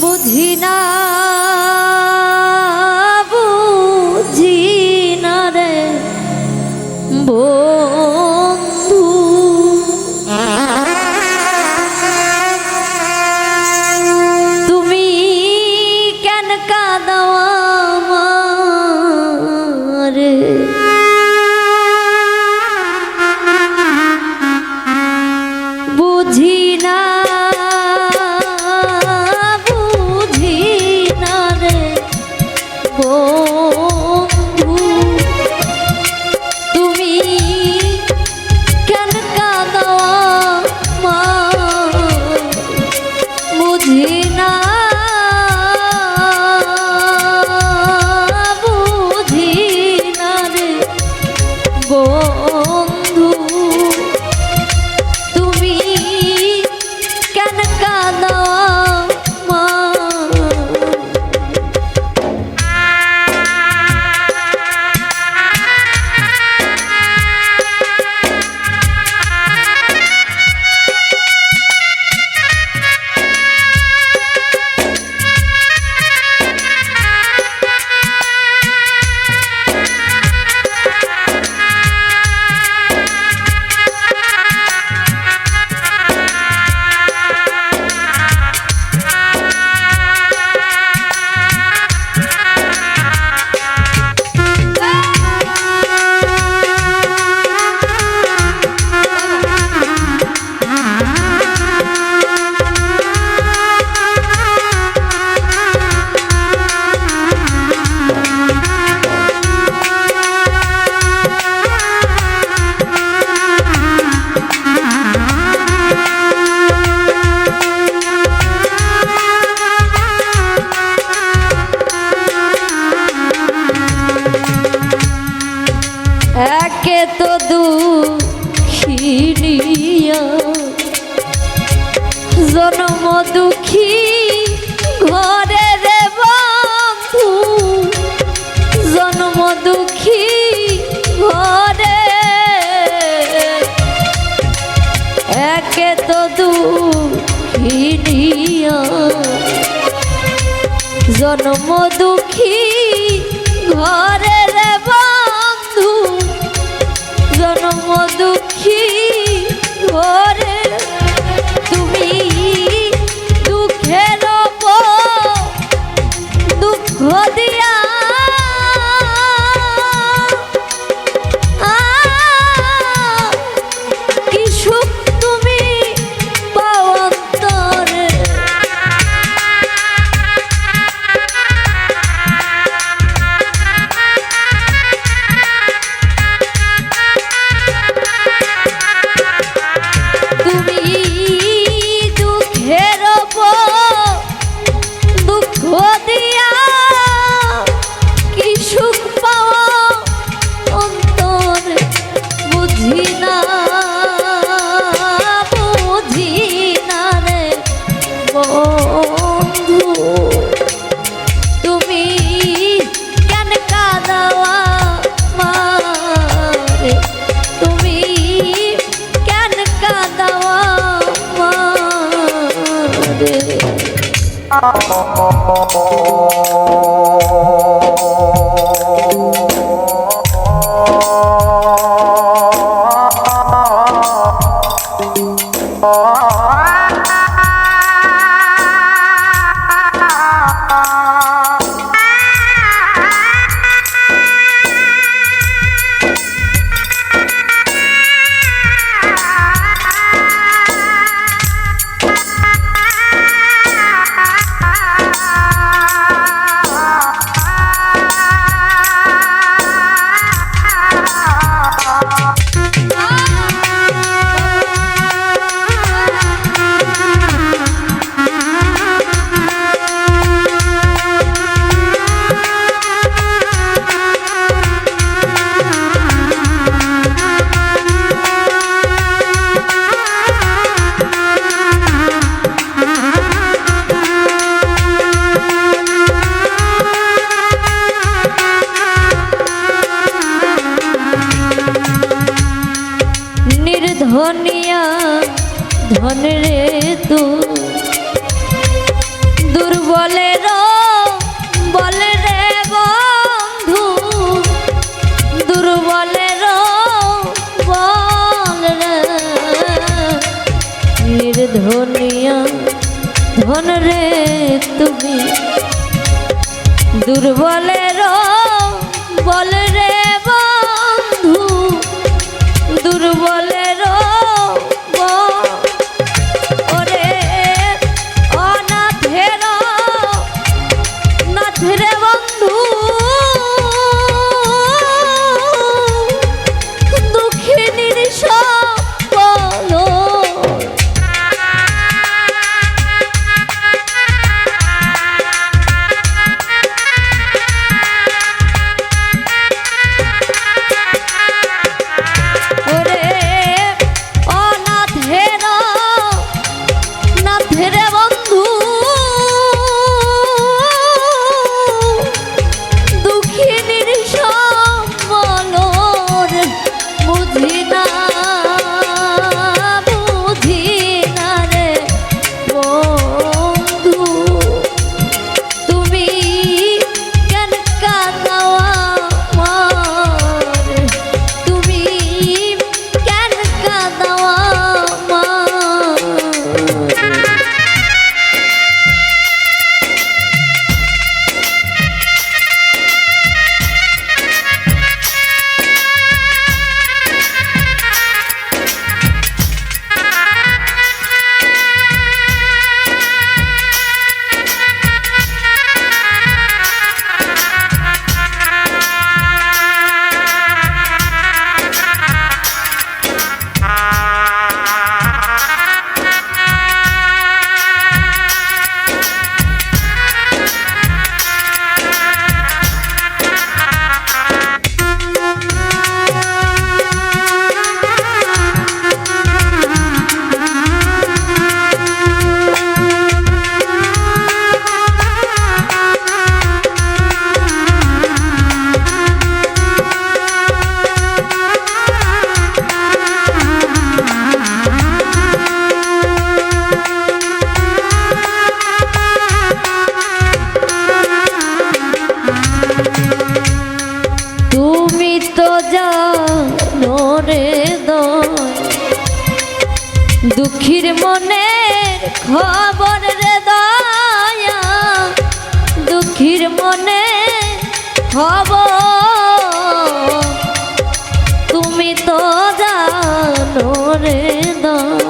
বুঝি জন্ম দুঃখী ঘরের বন্ধু। জন্ম দুঃখ Oh, oh, oh, oh, oh. ধনিয়া ধন রে তুমি। দুর্বলের বল রে খবর রে দয়া দুঃখীর মনে খবর। তুমি তো জানো রে দয়া।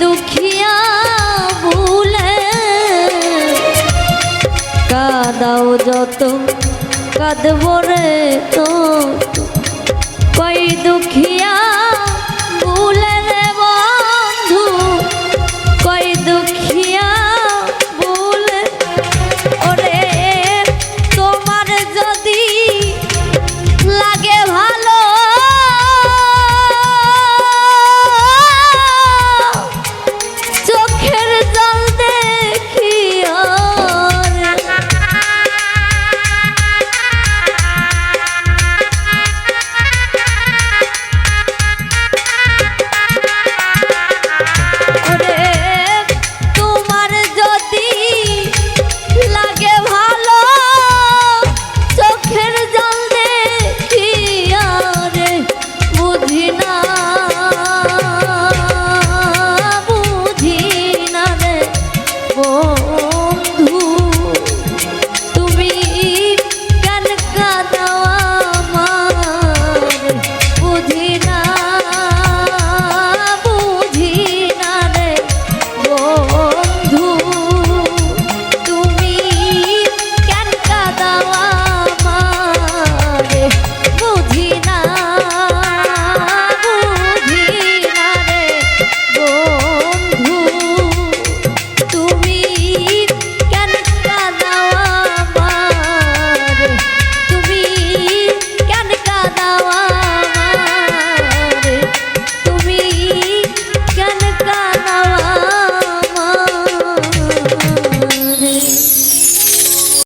দুখিয়া ভুলে কাদাও যত কাঁদব তো কই দুখিয়া